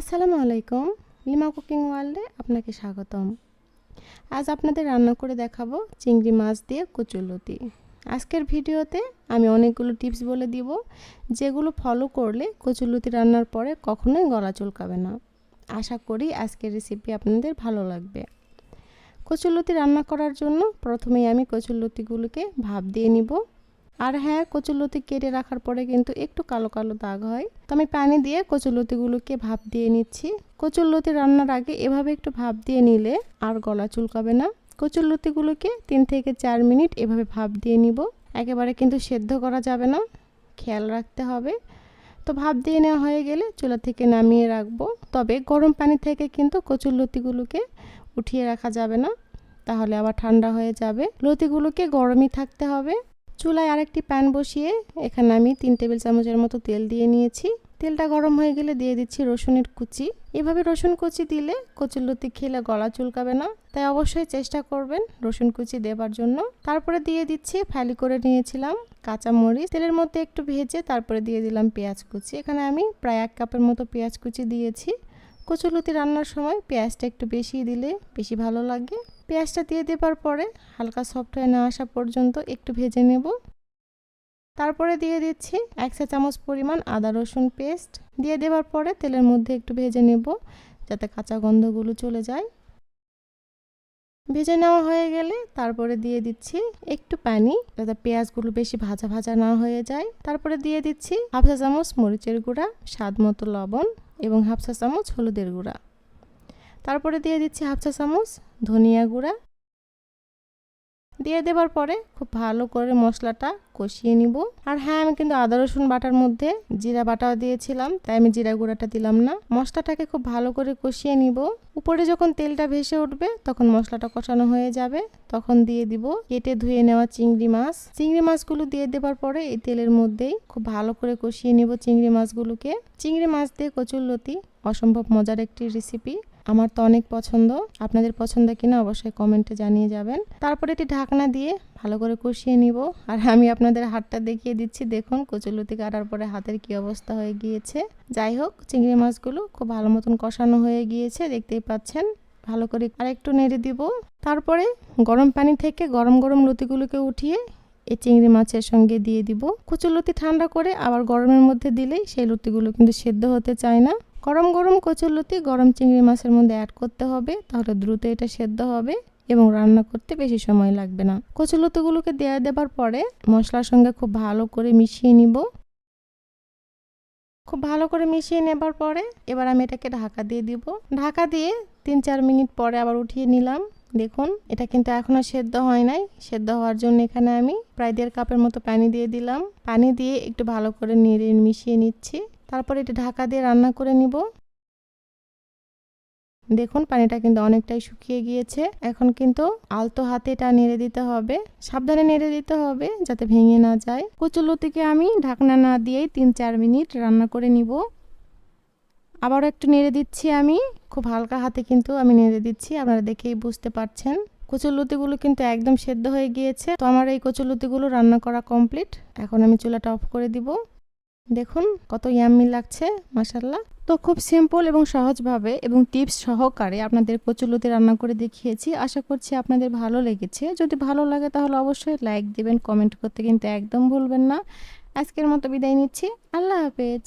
আসসালামু আলাইকুম। Lima cooking ওয়ার্ল্ডে আপনাকে স্বাগতম। আজ আপনাদের রান্না করে দেখাবো চিংড়ি মাছ দিয়ে কচুলতি আজকের ভিডিওতে আমি অনেকগুলো টিপস বলে দিব, যেগুলো ফলো করলে কচুলতি রান্নার পরে কখনোই গলা চুলকাবে না। আশা করি আজকের রেসিপি আপনাদের ভালো লাগবে। কচুলতি রান্না করার জন্য প্রথমেই আমি কচুলতিগুলোকে ভাপ দিয়ে নিব। আর হ্যাঁ কচুলতি কেটে রাখার পরে কিন্তু একটু কালো কালো দাগ হয়। তো আমি পানি দিয়ে কচুলতিগুলোকে ভাপ দিয়ে নিচ্ছি। কচুরলতি রান্নার আগে এভাবে একটু ভাপ দিয়ে নিলে আর গলা চুলকাবে না। কচুরলতিগুলোকে তিন থেকে চার মিনিট এভাবে ভাপ দিয়ে নিব। একেবারে কিন্তু সেদ্ধ করা যাবে না, খেয়াল রাখতে হবে। তো ভাপ দিয়ে নেওয়া হয়ে গেলে চুলা থেকে নামিয়ে রাখব। তবে গরম পানি থেকে কিন্তু কচুরলতিগুলোকে উঠিয়ে রাখা যাবে না, তাহলে আবার ঠান্ডা হয়ে যাবে। লতিগুলোকে গরমই থাকতে হবে। চুলায় আরেকটি প্যান বসিয়ে এখানে আমি তিন টেবিল চামচের মতো তেল দিয়ে নিয়েছি। তেলটা গরম হয়ে গেলে দিয়ে দিচ্ছি রসুনের কুচি। এভাবে রসুন কুচি দিলে কচুর কচুরলতি খেলে গলা চুলকাবে না। তাই অবশ্যই চেষ্টা করবেন রসুন কুচি দেবার জন্য। তারপরে দিয়ে দিচ্ছি ফালি করে নিয়েছিলাম কাঁচা মরিচ তেলের মধ্যে একটু ভেজে তারপরে দিয়ে দিলাম পেঁয়াজ কুচি। এখানে আমি প্রায় এক কাপের মতো পেঁয়াজ কুচি দিয়েছি। কচুলতি রান্নার সময় পেঁয়াজটা একটু বেশি দিলে বেশি ভালো লাগে। পেঁয়াজটা দিয়ে দেবার পরে হালকা সফট হয়ে না আসা পর্যন্ত একটু ভেজে নেব। তারপরে দিয়ে দিচ্ছি এক চা চামচ পরিমাণ আদা রসুন পেস্ট দিয়ে দেওয়ার পরে তেলের মধ্যে একটু ভেজে নেব যাতে কাঁচা গন্ধগুলো চলে যায়। ভেজে নেওয়া হয়ে গেলে তারপরে দিয়ে দিচ্ছি একটু পানি যাতে পেঁয়াজগুলো বেশি ভাজা ভাজা না হয়ে যায়। তারপরে দিয়ে দিচ্ছি হাফ চা চামচ মরিচের গুঁড়া, স্বাদ মতো লবণ এবং হাফ চা চামচ হলুদের গুঁড়া। তারপরে দিয়ে দিচ্ছি হাফ চা চামচ ধনিয়া গুঁড়া। দিয়ে দেবার পরে খুব ভালো করে মশলাটা কষিয়ে নিব। আর হ্যাঁ আমি কিন্তু আদা, রসুন বাটার মধ্যে জিরা বাটাও দিয়েছিলাম, তাই আমি জিরা গুঁড়াটা দিলাম না। মশলাটাকে খুব ভালো করে কষিয়ে নিব। উপরে যখন তেলটা ভেসে উঠবে, তখন মশলাটা কষানো হয়ে যাবে। তখন দিয়ে দিব কেটে ধুয়ে নেওয়া চিংড়ি মাছ। চিংড়ি মাছগুলো দিয়ে দেবার পরে এই তেলের মধ্যেই খুব ভালো করে কষিয়ে নিব চিংড়ি মাছগুলোকে। চিংড়ি মাছ দিয়ে কচুর লতি অসম্ভব মজার একটি রেসিপি। আমার তো অনেক পছন্দ। আপনাদের পছন্দ কিনা অবশ্যই কমেন্টে জানিয়ে যাবেন। তারপরে এটি ঢাকনা দিয়ে ভালো করে কষিয়ে নিব। আর আমি আপনাদের হাতটা দেখিয়ে দিচ্ছি। দেখুন কচুলতি কাটার পরে হাতের কি অবস্থা হয়ে গিয়েছে। যাই হোক, চিংড়ি মাছগুলো খুব ভালো মতন কষানো হয়ে গিয়েছে। দেখতেই পাচ্ছেন, ভালো করে আরেকটু নেড়ে দিব। তারপরে গরম পানি থেকে গরম গরম লতিগুলোকে উঠিয়ে এই চিংড়ি মাছের সঙ্গে দিয়ে দিব। কচুলতি ঠান্ডা করে আবার গরমের মধ্যে দিলেই সেই লতিগুলো কিন্তু সেদ্ধ হতে চায় না। গরম গরম কচুরলতি, গরম চিংড়ি মাছের মধ্যে অ্যাড করতে হবে, তাহলে দ্রুত এটা সেদ্ধ হবে এবং রান্না করতে বেশি সময় লাগবে না। কচুলতিগুলোকে দেওয়া দেবার পরে মশলার সঙ্গে খুব ভালো করে মিশিয়ে নিব। খুব ভালো করে মিশিয়ে নেবার পরে এবার আমি এটাকে ঢাকা দিয়ে দিব। ঢাকা দিয়ে তিন চার মিনিট পরে আবার উঠিয়ে নিলাম। দেখুন, এটা কিন্তু এখনও সেদ্ধ হয় নাই। সেদ্ধ হওয়ার জন্য এখানে আমি প্রায় দেড় কাপের মতো পানি দিয়ে দিলাম। পানি দিয়ে একটু ভালো করে নেড়ে মিশিয়ে নিচ্ছি। তারপর এটা ঢাকা দিয়ে রান্না করে নিব। দেখুন, পানিটা কিন্তু অনেকটাই শুকিয়ে গিয়েছে। এখন কিন্তু আলতো হাতে এটা নেড়ে দিতে হবে। সাবধানে নেড়ে দিতে হবে যাতে ভেঙে না যায়। কচুলতিকে আমি ঢাকনা না দিয়েই তিন চার মিনিট রান্না করে নিব। আবারও একটু নেড়ে দিচ্ছি আমি। খুব হালকা হাতে কিন্তু আমি নেড়ে দিচ্ছি, আপনারা দেখেই বুঝতে পারছেন। কচুরলতিগুলো কিন্তু একদম সেদ্ধ হয়ে গিয়েছে। তো আমার এই কচুরলতিগুলো রান্না করা কমপ্লিট। এখন আমি চুলাটা অফ করে দিব। দেখুন, কত ইয়াম্মি লাগছে মাসাল্লাহ তো খুব সিম্পল এবং সহজভাবে এবং টিপস সহকারে আপনাদের কচুলতি রান্না করে দেখিয়েছি। আশা করছি আপনাদের ভালো লেগেছে। যদি ভালো লাগে তাহলে অবশ্যই লাইক দিবেন কমেন্ট করতে কিন্তু একদম ভুলবেন না। আজকের মতো বিদায় নিচ্ছি। আল্লাহ হাফেজ।